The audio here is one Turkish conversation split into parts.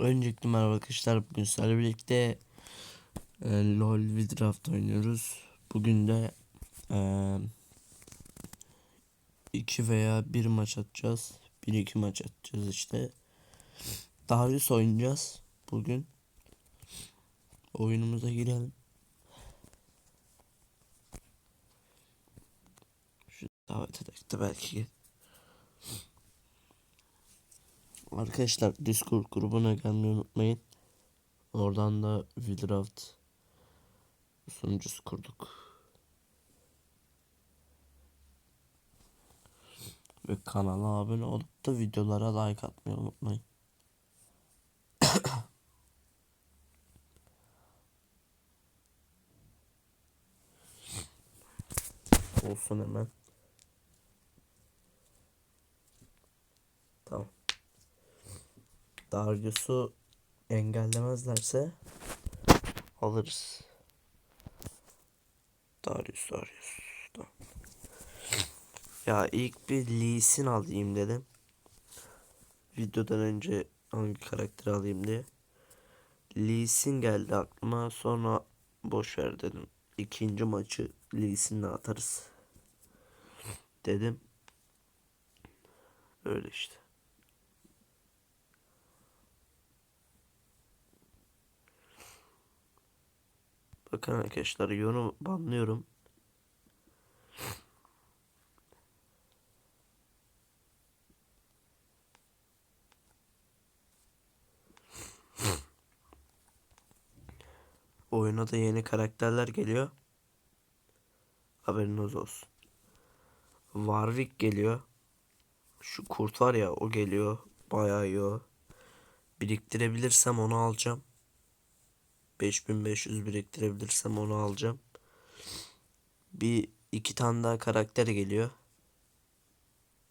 Öncelikle merhaba arkadaşlar. Bugün sizlerle birlikte e, LoL Draft oynuyoruz. Bugün de e, iki veya bir maç atacağız. Bir iki maç atacağız işte. Darius oynayacağız bugün. Oyunumuza girelim. Şu davet edek de belki Arkadaşlar Discord grubuna gelmeyi unutmayın. Oradan da Wildraft sunucusu kurduk. Ve kanala abone olup da videolara like atmayı unutmayın. Olsun hemen. Tamam. Darius'u engellemezlerse alırız. Darius, Darius. Ya ilk bir Lee Sin alayım dedim. Videodan önce hangi karakteri alayım diye. Lee Sin geldi aklıma sonra boş ver dedim. İkinci maçı Lee atarız. Dedim. Öyle işte. Bakın arkadaşlar yorum banlıyorum. Oyuna da yeni karakterler geliyor. Haberiniz olsun. Warwick geliyor. Şu kurt var ya o geliyor. Bayağı iyi o. Biriktirebilirsem onu alacağım. 5500 biriktirebilirsem onu alacağım. Bir iki tane daha karakter geliyor.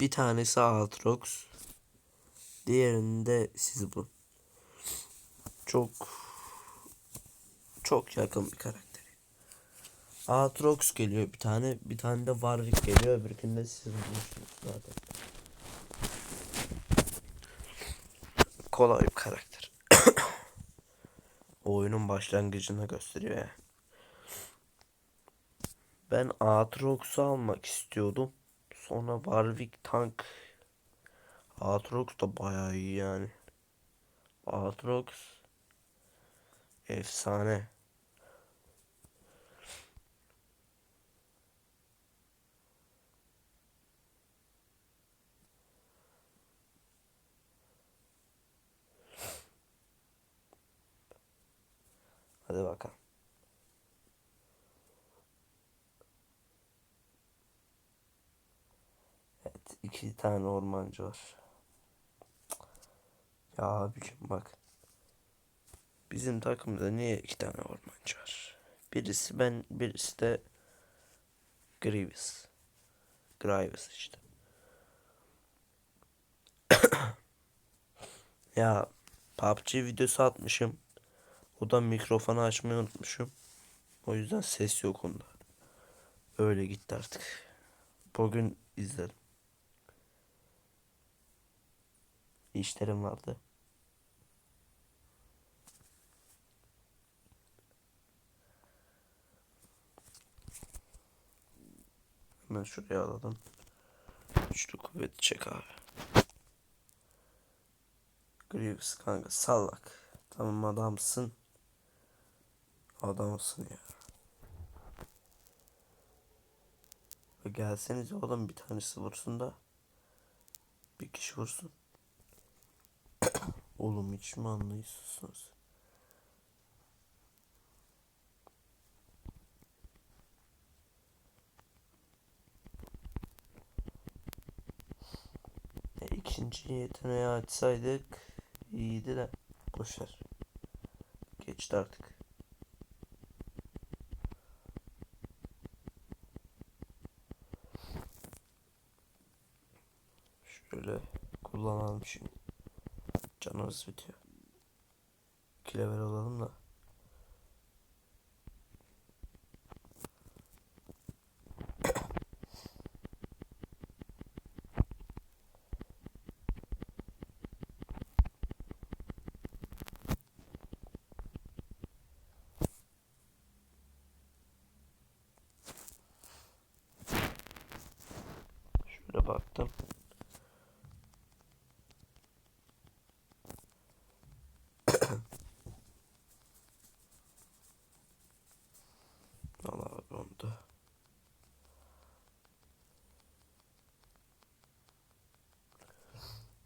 Bir tanesi Aatrox. Diğerinde siz bu. Çok çok yakın bir karakter. Aatrox geliyor bir tane. Bir tane de Warwick geliyor. Öbürkünde siz bulmuşsunuz zaten. Kolay bir karakter. Oyunun başlangıcını gösteriyor ya. Ben Aatrox'u almak istiyordum. Sonra Warwick tank. Aatrox da bayağı iyi yani. Aatrox efsane. Hadi bakalım. Evet iki tane ormancı var. Ya abicim bak. Bizim takımda niye iki tane ormancı var? Birisi ben birisi de Grievous. Grievous işte. ya PUBG videosu atmışım. O da mikrofonu açmayı unutmuşum. O yüzden ses yok onda. Öyle gitti artık. Bugün izledim. İşlerim vardı. Hemen şuraya alalım. Üçlü kuvveti çek abi. Grievous kanka sallak. Tamam adamsın. Adamsın ya. Ve gelseniz oğlum bir tanesi vursun da. Bir kişi vursun. oğlum hiç mi anlıyorsunuz? E, ikinci yeteneği açsaydık iyiydi de boşver. Geçti artık. Canımız bitiyor. 2 level olalım da. Da.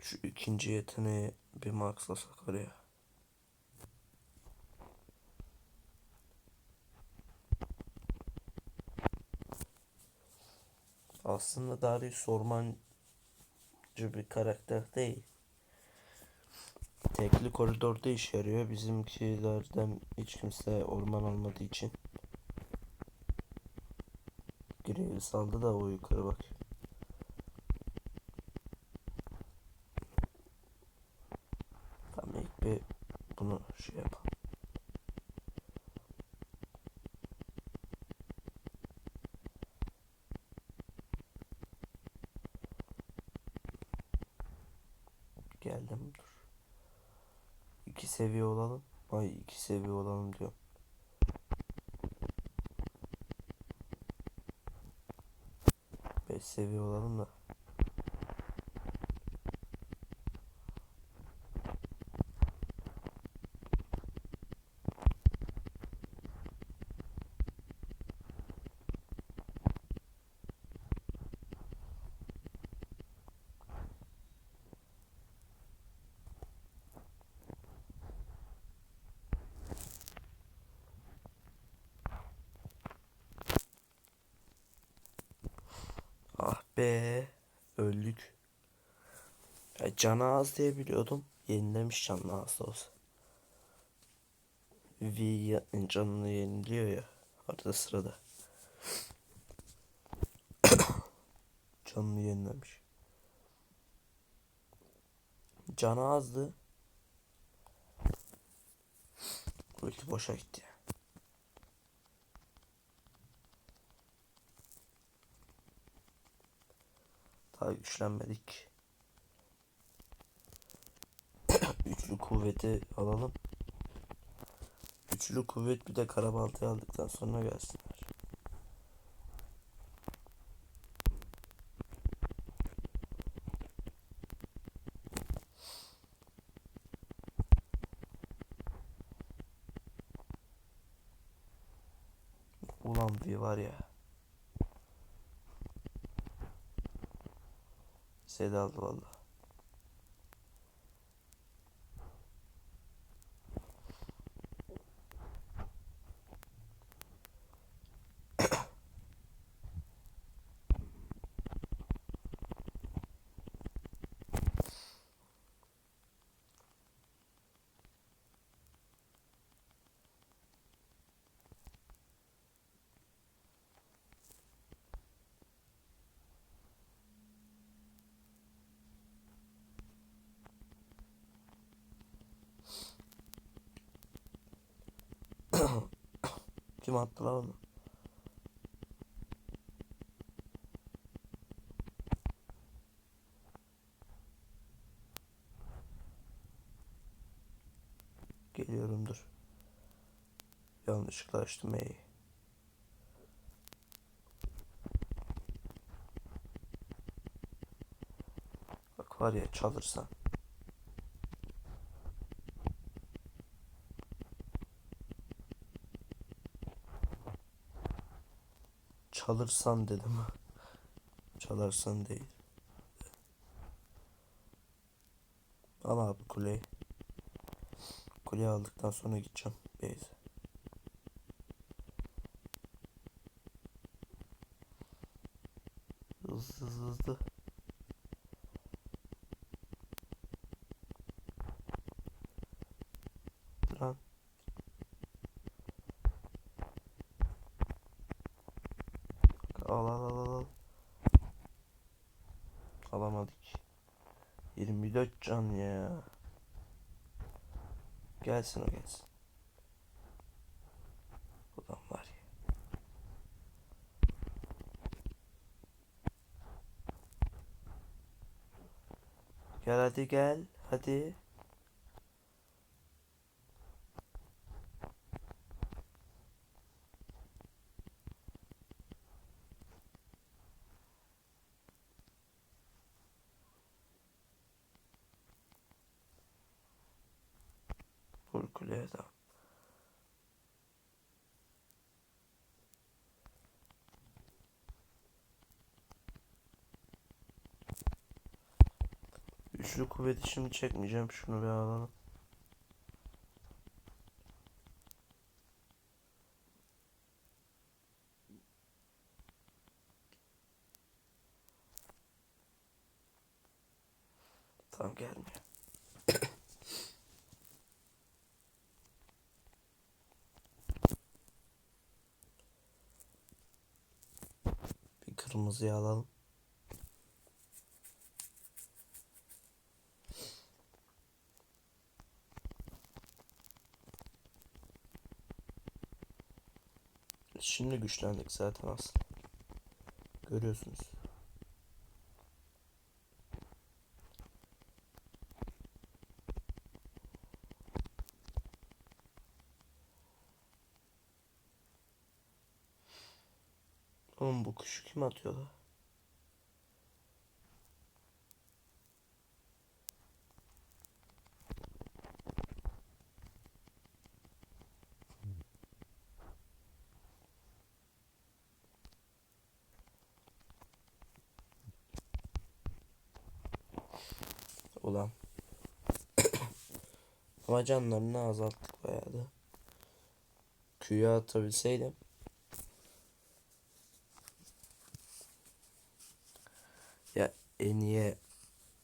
Şu ikinci yeteneği bir maxlasak oraya. Aslında Darius ormancı bir karakter değil. Tekli koridorda işe yarıyor. Bizimkilerden hiç kimse orman olmadığı için. Greaves saldı da o yukarı bak. Tamam ilk bir bunu şey yapalım. Geldim dur. İki seviye olalım. Ay iki seviye olalım diyorum. Seviye olalım da. Ah be. Öldük. Ya canı az diye biliyordum. Yenilemiş canlı az da olsa. V canını yeniliyor ya. Arada sırada. canını yenilemiş. Canı azdı. Ulti boşa gitti. Daha güçlenmedik. Üçlü kuvveti alalım. Üçlü kuvvet bir de karabaltayı aldıktan sonra gelsinler. Ulan bir var ya. Seni aldı valla. Kim attı lan onu? Geliyorum. Yanlışlıkla açtım E'yi. Bak var ya çalırsan. Çalırsan dedim. Çalarsan değil. Al abi kuleyi. Kuleyi aldıktan sonra gideceğim. Beyze. Hızlı hızlı hızlı. Lan. Al al al al. al. Alamadık. 24 can ya. Gelsin o gelsin. Ulan var ya. Gel hadi gel. Hadi. Full kuleye tamam. Üçlü kuvveti şimdi çekmeyeceğim. Şunu bir alalım. Tamam gelmiyor. Bir kırmızıyı alalım. Şimdi güçlendik zaten aslında. Görüyorsunuz. Oğlum bu kuşu kim atıyor la? Ulan. Ama canlarını azalttık bayağı da. Küye atabilseydim. Ya en iyi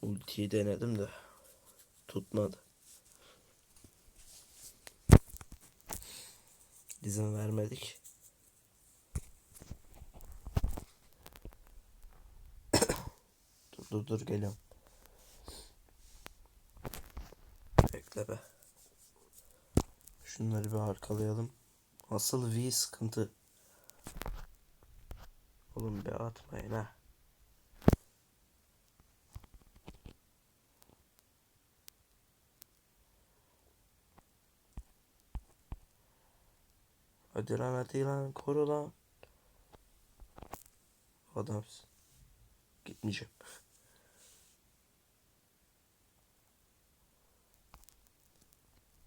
ultiyi denedim de tutmadı. İzin vermedik. dur dur dur geliyorum. Bekle be. Şunları bir arkalayalım. Asıl V sıkıntı. Oğlum be atmayın ha. Hadi lan hadi lan koru lan. Adamsın. Gitmeyeceğim.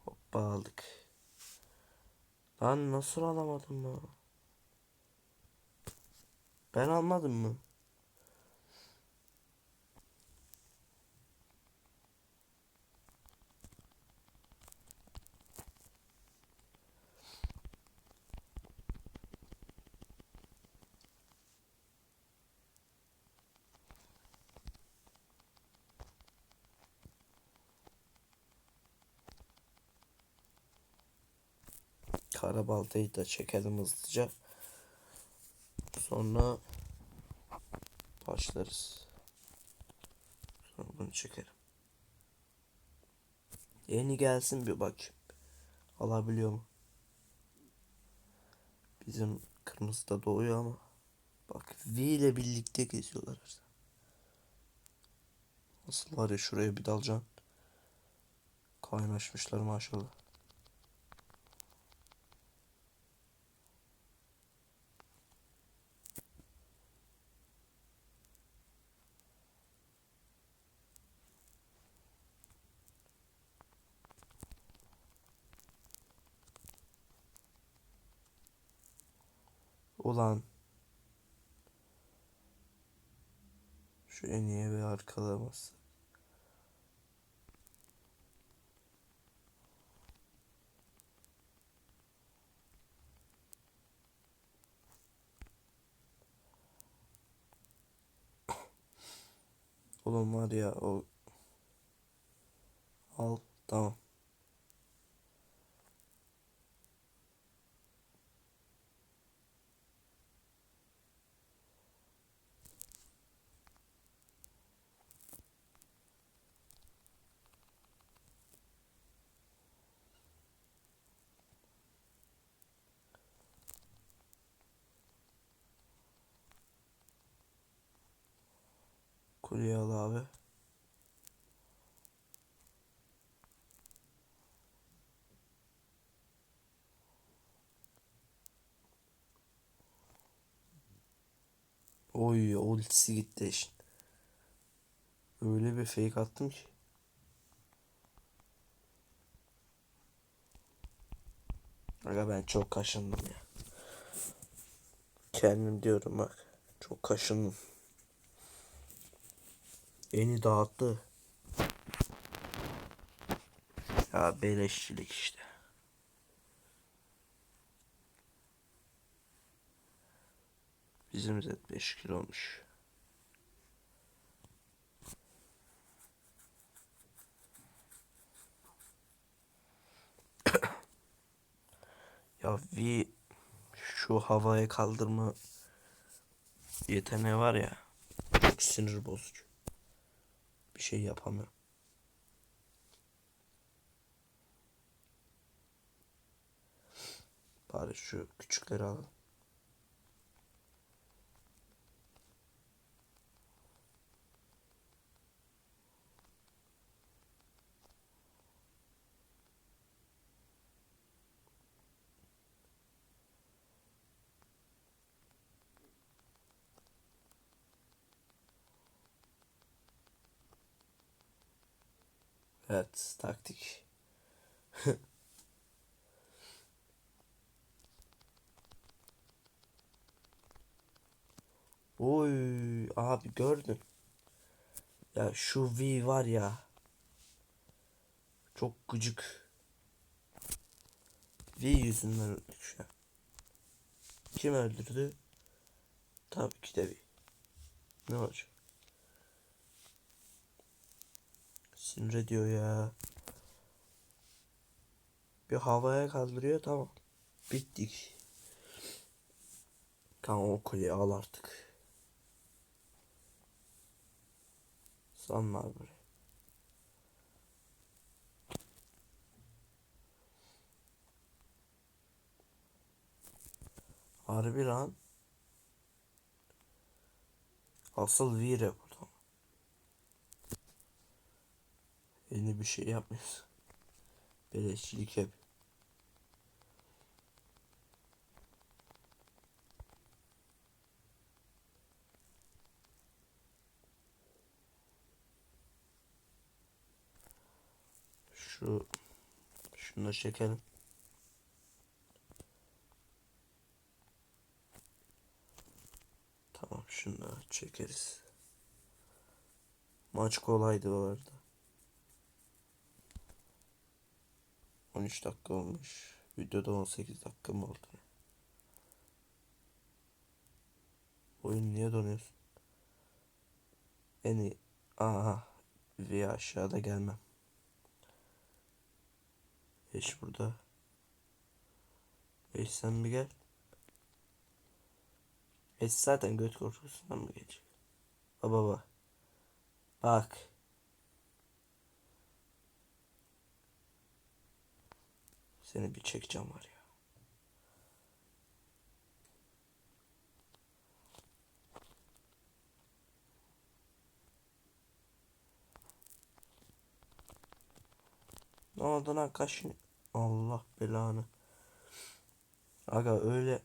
Hoppa aldık. Lan nasıl alamadın mı? Ben almadım mı? Karabaltayı da çekelim hızlıca. Sonra başlarız. Sonra bunu çekerim. Yeni gelsin bir bakayım. Alabiliyor mu? Bizim kırmızı da doğuyor ama. Bak V ile birlikte geziyorlar. Nasıl var ya şuraya bir dalacaksın. Kaynaşmışlar maşallah. Ulan. Şu en iyi bir arkalaması. Oğlum var ya o al tamam. Kuleyi al abi. Oy ultisi gitti işin. Öyle bir fake attım ki. Aga ben çok kaşındım ya. Kendim diyorum bak. Çok kaşındım. Beni dağıttı. Ya beleşçilik işte. Bizim de 5 kilo olmuş. Ya V şu havaya kaldırma yeteneği var ya çok sinir bozucu. Bir şey yapamıyorum. Bari şu küçükleri alalım. Evet, taktik. Oy, abi gördün. Ya şu V var ya. Çok gıcık. V yüzünden öldük şu an. Kim öldürdü? Tabii ki de V. Ne olacak? Sinir ediyor ya. Bir havaya kaldırıyor tamam. Bittik. Tamam o kuleyi al artık. Sanma abi. Harbi lan. Asıl Vire burada. Yeni bir şey yapmıyoruz. Beleşçilik yap. Şu şunu da çekelim. Tamam şunu da çekeriz. Maç kolaydı bu arada. 13 dakika olmuş. Videoda 18 dakika mı oldu? Oyun niye donuyorsun? En iyi. Aha. V aşağıda gelmem. Eş burada. Eş sen bir gel. Eş zaten göt korkusundan mı gelecek? Baba bak. Bak. Seni bir çekeceğim var ya. Ne oldu lan kaşın? Allah belanı. Aga öyle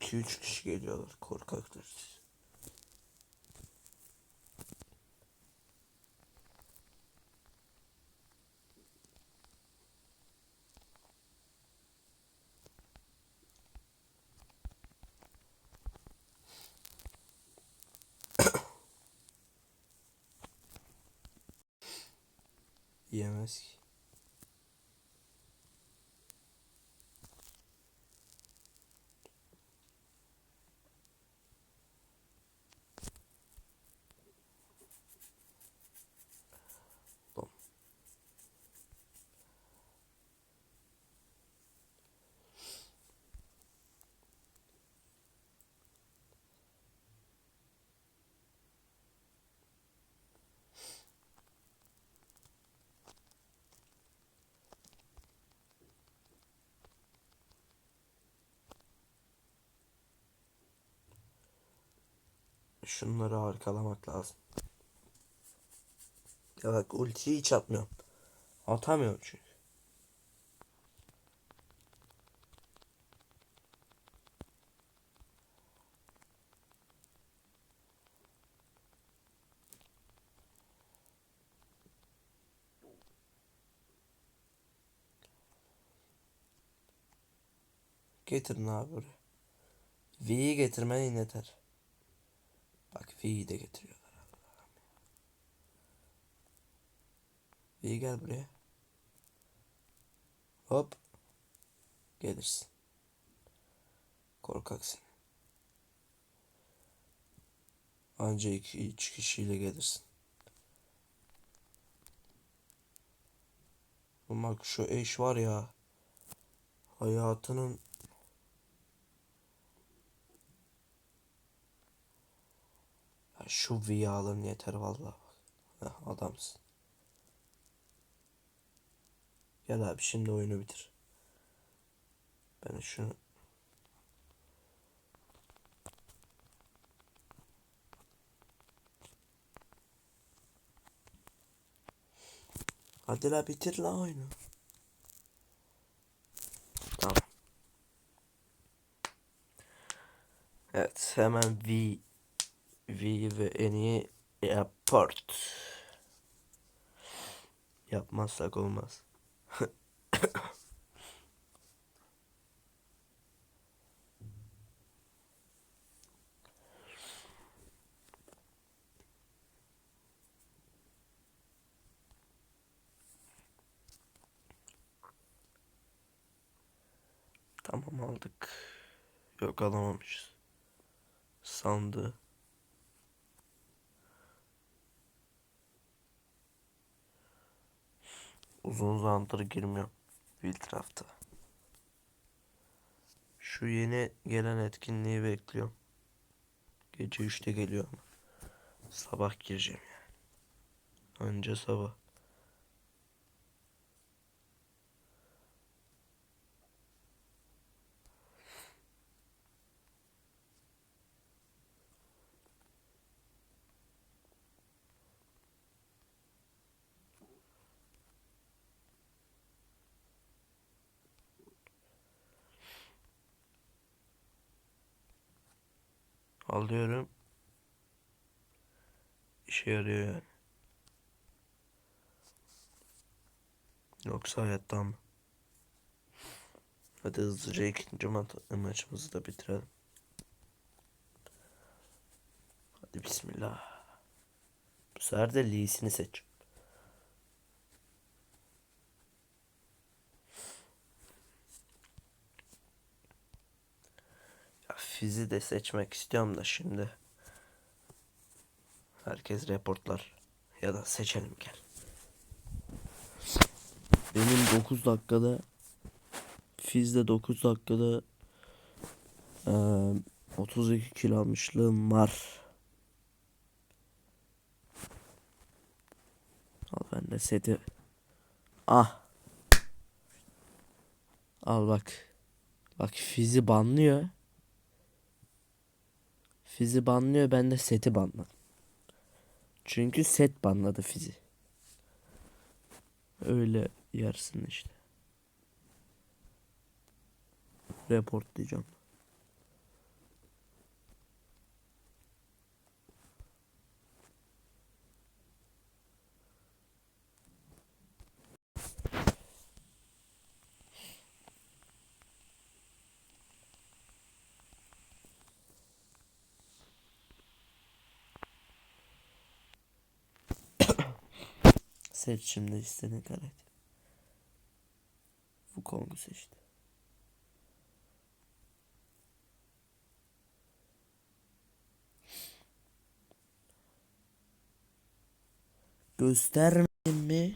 2-3 kişi geliyorlar korkaklar siz. Yiyemez ki. Tamam. şunları arkalamak lazım. Ya bak ultiyi hiç atmıyorum. Atamıyorum çünkü. Getirin abi buraya. V'yi getirmen yeter. Bak V'yi de getiriyorlar. V gel buraya. Hop. Gelirsin. Korkak seni. Anca iki, üç kişiyle gelirsin. Bak şu eş var ya. Hayatının şu V'yi alın yeter vallahi adamsın. Gel abi şimdi oyunu bitir. Ben şunu Hadi la bitir la oyunu. Tamam. Evet hemen V V ve en iyi airport. Yapmazsak olmaz. Tamam aldık. Yok alamamışız. Sandı. Uzun zamandır girmiyorum. Wildcraft'a. Şu yeni gelen etkinliği bekliyorum. Gece 3'te geliyor ama. Sabah gireceğim yani. Önce sabah. Alıyorum. İşe yarıyor yani. Yoksa hayatta mı? Hadi hızlıca ikinci ma- maçımızı da bitirelim. Hadi bismillah. Bu sefer de Lee'sini seç. Ya Fizz'i de seçmek istiyorum da şimdi. Herkes reportlar. Ya da seçelim gel. Benim 9 dakikada Fizz'de 9 dakikada eee 32 kilo almışlığım var. Al ben de seti. Ah. Al bak. Bak Fizz'i banlıyor. Fizz'i banlıyor ben de seti banladım. Çünkü set banladı Fizz'i. Öyle yersin işte. Report diyeceğim. Seç şimdi istediğin karakter. Wukong'u seçti. Göstermedim mi?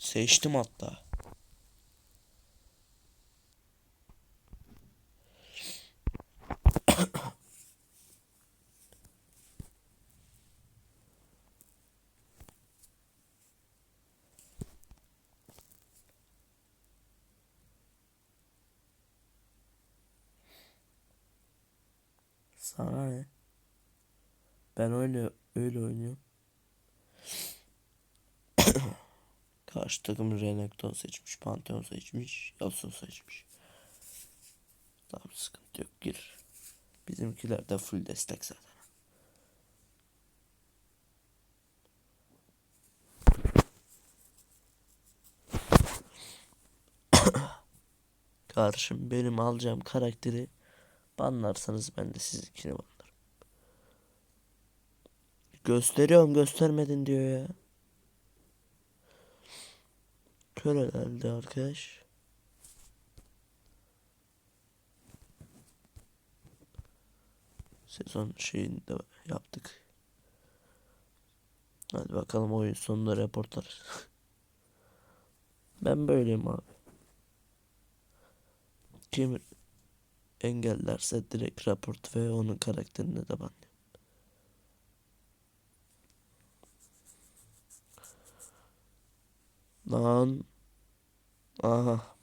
Seçtim hatta. Sana ne? Ben öyle öyle oynuyorum. Karşı takım Renekton seçmiş, Pantheon seçmiş, Yasuo seçmiş. Tamam sıkıntı yok gir. Bizimkiler de full destek zaten. Karşım benim alacağım karakteri banlarsanız ben de sizinkini banlarım. Gösteriyorum göstermedin diyor ya. Kölelerdi arkadaş. Sezon şeyini de yaptık. Hadi bakalım oyun sonunda reportlar. ben böyleyim abi. Kim engellerse direkt raport ve onun karakterine de banlıyorum. Lan. Aha.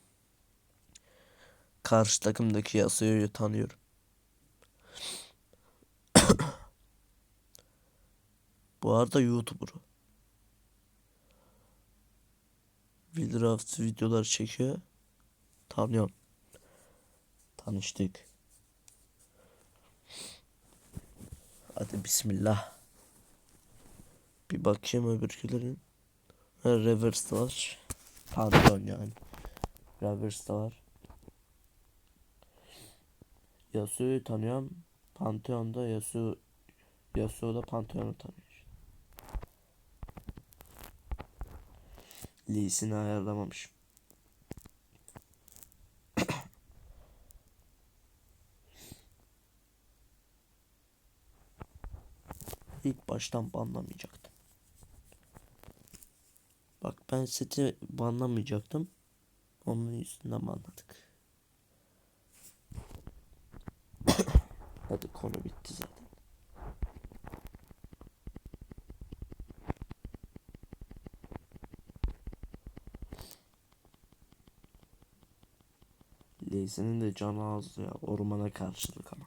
Karşı takımdaki Yasuo'yu tanıyorum. Bu arada YouTuber. Wildraft videolar çekiyor. Tanıyorum. Tanıştık. Hadi bismillah. Bir bakayım öbürkülerin. Ha, Reverse var. Pantheon yani. Reverse de var. Yasuo'yu tanıyorum. Pantheon'da Yasuo Yasuo da Pantheon'u tanıyor. Lee ayarlamamışım. Baştan banlamayacaktım. Bak ben seti banlamayacaktım. Onun yüzünden banladık. Hadi konu bitti zaten. Leyse'nin de canı azdı ya ormana karşılık ama.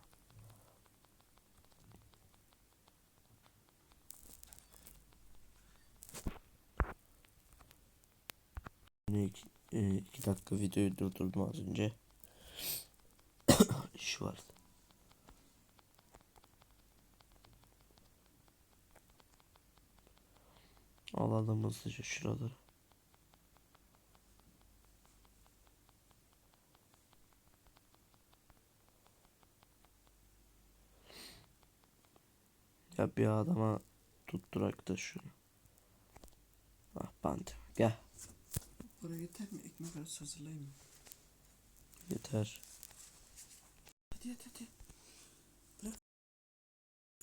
Yine iki, e, iki dakika videoyu durdurdum az önce. İş vardı. Alalım hızlıca şuraları. Ya bir adama tutturak da şunu. Ah band. Gel. Buraya yeter mi? Ekmek arası hazırlayayım mı? Yeter. Hadi hadi hadi.